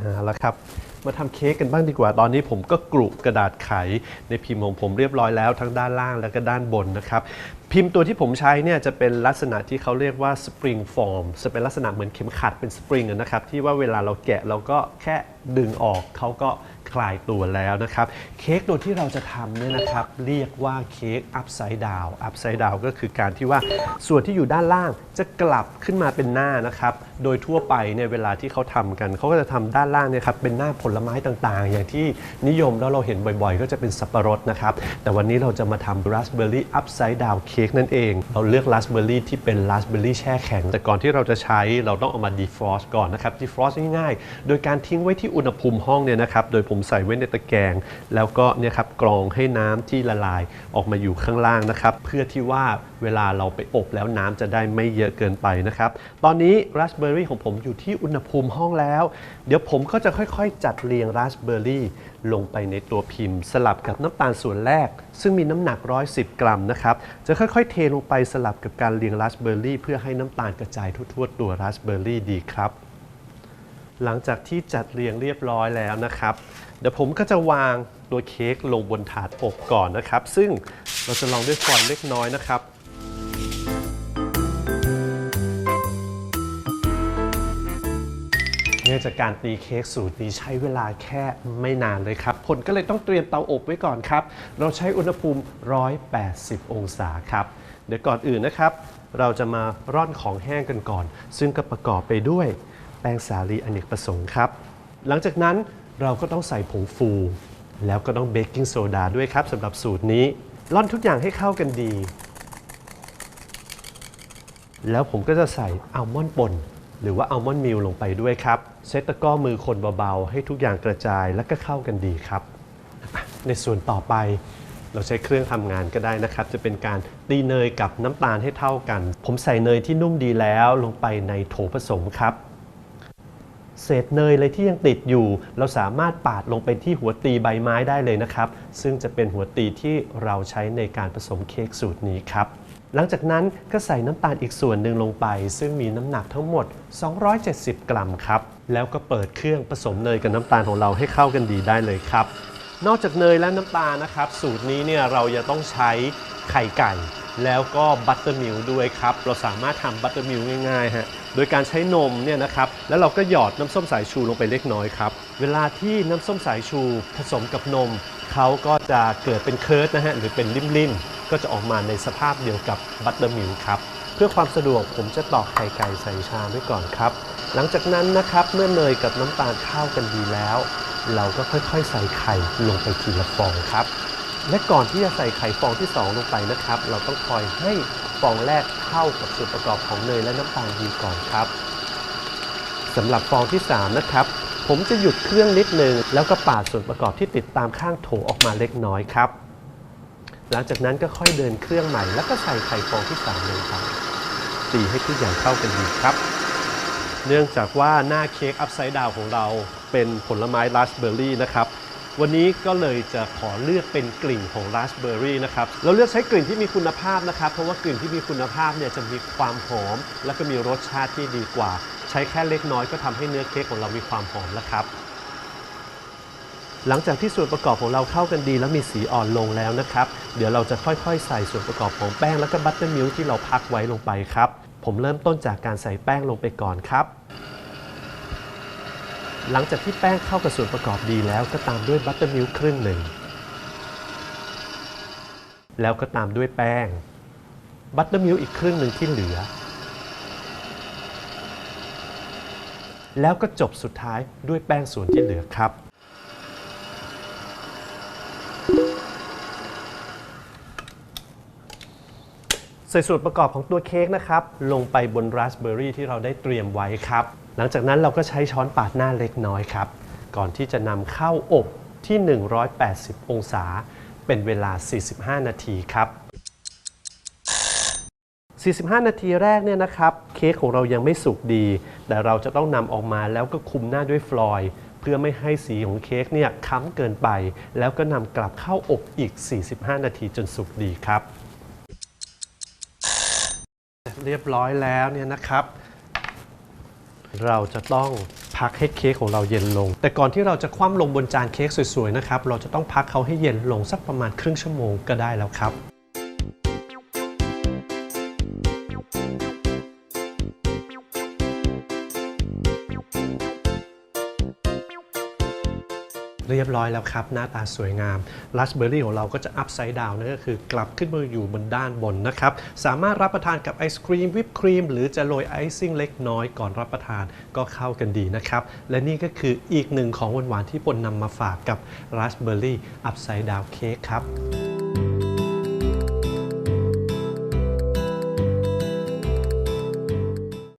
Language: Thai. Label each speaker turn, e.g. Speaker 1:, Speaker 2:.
Speaker 1: เอาละครับมาทำเค้กกันบ้างดีกว่า ตอนนี้ผมก็กรุกระดาษไขในพิมพ์ของผมเรียบร้อยแล้วทั้งด้านล่างและก็ด้านบนนะครับ พิมพ์ตัวที่ผมใช้เนี่ยจะเป็นลักษณะที่เขาเรียกว่าสปริงฟอร์มจะเป็นลักษณะเหมือนเข็มขัดเป็นสปริงนะครับ ที่ว่าเวลาเราแกะเราก็แค่ ดึงออกเขาก็คลายตัวแล้วนะครับ เค้กตัวที่เราจะทำเนี่ยนะครับ เรียกว่าเค้กอัพไซด์ดาวอัพไซด์ดาวก็คือการที่ว่าส่วนที่อยู่ด้านล่างจะกลับขึ้นมาเป็นหน้านะครับ โดยทั่วไปเนี่ยเวลาที่เขาทำกัน เขาก็จะทำด้านล่างเนี่ยครับเป็นหน้าผลไม้ต่างๆ อย่างที่นิยมแล้วเราเห็นบ่อยๆ ก็จะเป็นสับปะรดนะครับ แต่วันนี้เราจะมาทำราสเบอร์รี่อัพไซด์ดาวเค้กนั่นเอง เราเลือกราสเบอร์รี่ที่เป็นราสเบอร์รี่แช่แข็ง แต่ก่อนที่เราจะใช้เราต้องเอามาดีฟรอสก่อนนะครับดีฟรอสง่ายๆ โดยการทิ้งไว้ที่อุณหภูมิห้องเนี่ยนะครับโดยผมใส่ไว้ในตะแกรงแล้วก็เนี่ยครับกรองให้น้ำที่ละลายออกมาอยู่ข้างล่างนะครับเพื่อที่ว่าเวลาเราไปอบแล้วน้ำจะได้ไม่เยอะเกินไปนะครับตอนนี้ราสเบอร์รี่ของผมอยู่ที่อุณหภูมิห้องแล้ว เดี๋ยวผมก็จะค่อยๆ จัดเรียงราสเบอร์รี่ลงไปในตัวพิมพ์ สลับกับน้ำตาลส่วนแรก ซึ่งมีน้ำหนัก 110 กรัมนะครับจะค่อยๆ เทลงไปสลับกับการเรียงราสเบอร์รี่เพื่อให้น้ำตาลกระจายทั่วๆตัวราสเบอร์รี่ดีครับ หลังจากที่จัดเรียงเรียบร้อยแล้วนะครับ เดี๋ยวผมก็จะวางตัวเค้กลงบนถาดอบก่อนนะครับ ซึ่งเราจะลองด้วยฟอยล์เล็กน้อยนะครับเนื่องจากการตีเค้กสูตรนี้ใช้เวลาแค่ไม่นานเลยครับ ผลก็เลยต้องเตรียมเตาอบไว้ก่อนครับ เราใช้อุณหภูมิ 180 องศาครับ เดี๋ยวก่อนอื่นนะครับ เราจะมาร่อนของแห้งกันก่อน ซึ่งก็ประกอบไปด้วย แป้งสาลีอเนกประสงค์ครับ หลังจากนั้นเราก็ต้องใส่ผงฟู แล้วก็ต้องเบกกิ้งโซดาด้วยครับสำหรับสูตรนี้ร่อนทุกอย่างให้เข้ากันดี แล้วผมก็จะใส่อัลมอนด์ป่นหรือว่าอัลมอนด์มิลลงไปด้วยครับ เซตตะก้อมือคนเบาๆ ให้ทุกอย่างกระจายและก็เข้ากันดีครับ ในส่วนต่อไปเราใช้เครื่องทำงานก็ได้นะครับ จะเป็นการตีเนยกับน้ำตาลให้เท่ากัน ผมใส่เนยที่นุ่มดีแล้วลงไปในโถผสมครับ เศษเนยเลยที่ยังติดอยู่ เราสามารถปาดลงไปที่หัวตีใบไม้ได้เลยนะครับ ซึ่งจะเป็นหัวตีที่เราใช้ในการผสมเค้กสูตรนี้ครับ หลังจากนั้นก็ใส่น้ำตาลอีกส่วนหนึ่งลงไป ซึ่งมีน้ำหนักทั้งหมด 270 กรัมครับ แล้วก็เปิดเครื่องผสมเนยกับน้ำตาลของเราให้เข้ากันดีได้เลยครับ นอกจากเนยและน้ำตาลนะครับ สูตรนี้เนี่ยเราจะต้องใช้ไข่ไก่ แล้วก็บัตเตอร์มิลค์ด้วยครับ เราสามารถทำบัตเตอร์มิลค์ง่ายๆฮะโดยการใช้นมเนี่ยนะครับ แล้วเราก็หยอดน้ำส้มสายชูลงไปเล็กน้อยครับ เวลาที่น้ำส้มสายชูผสมกับนม เขาก็จะเกิดเป็นเคิร์ดนะฮะหรือเป็นริ่มๆ ก็จะออกมาในสภาพเดียวกับบัตเตอร์มิลค์ครับ เพื่อความสะดวกผมจะตอกไข่ไก่ใส่ชามไว้ก่อนครับ หลังจากนั้นนะครับเมื่อเนยกับน้ำตาลเข้ากันดีแล้ว เราก็ค่อยๆ ใส่ไข่ลงไปทีละฟองครับ และก่อนที่จะใส่ไข่ฟองที่ 2 ลงไปนะครับ เราต้องคอยให้ฟองแรกเข้ากับส่วนประกอบของเนยและน้ำตาลดีก่อนครับสำหรับฟองที่ 3 นะครับ ผมจะหยุดเครื่องนิดนึง แล้วก็ปาดส่วนประกอบที่ติดตามข้างโถออกมาเล็กน้อยครับ หลังจากนั้นก็ค่อยเดินเครื่องใหม่ แล้วก็ใส่ไข่ฟองที่3ลงไปตีให้ทุกอย่างเข้ากันดีครับ เนื่องจากว่าหน้าเค้กอัพไซด์ดาวของเราเป็นผลไม้ราสเบอร์รี่นะครับ วันนี้ก็เลยจะขอเลือกเป็นกลิ่นของราสเบอร์รี่นะครับ เราเลือกใช้กลิ่นที่มีคุณภาพนะครับ เพราะว่ากลิ่นที่มีคุณภาพเนี่ยจะมีความหอม และก็มีรสชาติที่ดีกว่า ใช้แค่เล็กน้อยก็ทำให้เนื้อเค้กของเรามีความหอมแล้วครับหลังจากที่ส่วนประกอบของเราเข้ากันดี แล้วมีสีอ่อนลงแล้วนะครับ เดี๋ยวเราจะค่อยๆ ใส่ส่วนประกอบของแป้งแล้วก็บัตเตอร์มิลค์ที่เราพักไว้ลงไปครับ ผมเริ่มต้นจากการใส่แป้งลงไปก่อนครับ หลังจากที่แป้งเข้ากับส่วนประกอบดีแล้วก็ตามด้วยบัตเตอร์มิลครึ่งหนึ่ง แล้วก็ตามด้วยแป้ง บัตเตอร์มิลอีกครึ่งหนึ่งที่เหลือ แล้วก็จบสุดท้ายด้วยแป้งส่วนที่เหลือครับ ใส่ส่วนประกอบของตัวเค้กนะครับลงไปบนราสเบอร์รี่ที่เราได้เตรียมไว้ครับ หลังจากนั้นเราก็ใช้ช้อนปาดหน้าเล็กน้อยครับ ก่อนที่จะนำเข้าอบที่ 180 องศา เป็นเวลา 45 นาทีครับ 45 นาทีแรกเนี่ยนะครับเค้กของเรายังไม่สุกดี แต่เราจะต้องนำออกมาแล้วก็คุมหน้าด้วยฟลอยด์เพื่อไม่ให้สีของเค้กเนี่ยค้ำเกินไป แล้วก็นำกลับเข้าอบอีก 45 นาทีจนสุกดีครับ เรียบร้อยแล้วเนี่ยนะครับ เราจะต้องพักให้เค้กของเราเย็นลง แต่ก่อนที่เราจะคว่ำลงบนจานเค้กสวยๆนะครับ เราจะต้องพักเขาให้เย็นลงสักประมาณครึ่งชั่วโมงก็ได้แล้วครับ เรียบร้อยแล้วครับ หน้าตาสวยงามราสเบอร์รี่ของเราก็จะอัพไซด์ดาวนั่นก็คือกลับขึ้นมาอยู่บนด้านบนนะครับ สามารถรับประทานกับไอศครีมวิปครีม หรือจะโรยไอซิ่งเล็กน้อยก่อนรับประทานก็เข้ากันดีนะครับ และนี่ก็คืออีกหนึ่งของหวานๆที่ปนนำมาฝากกับราสเบอร์รี่อัพไซด์ดาวเค้กครับ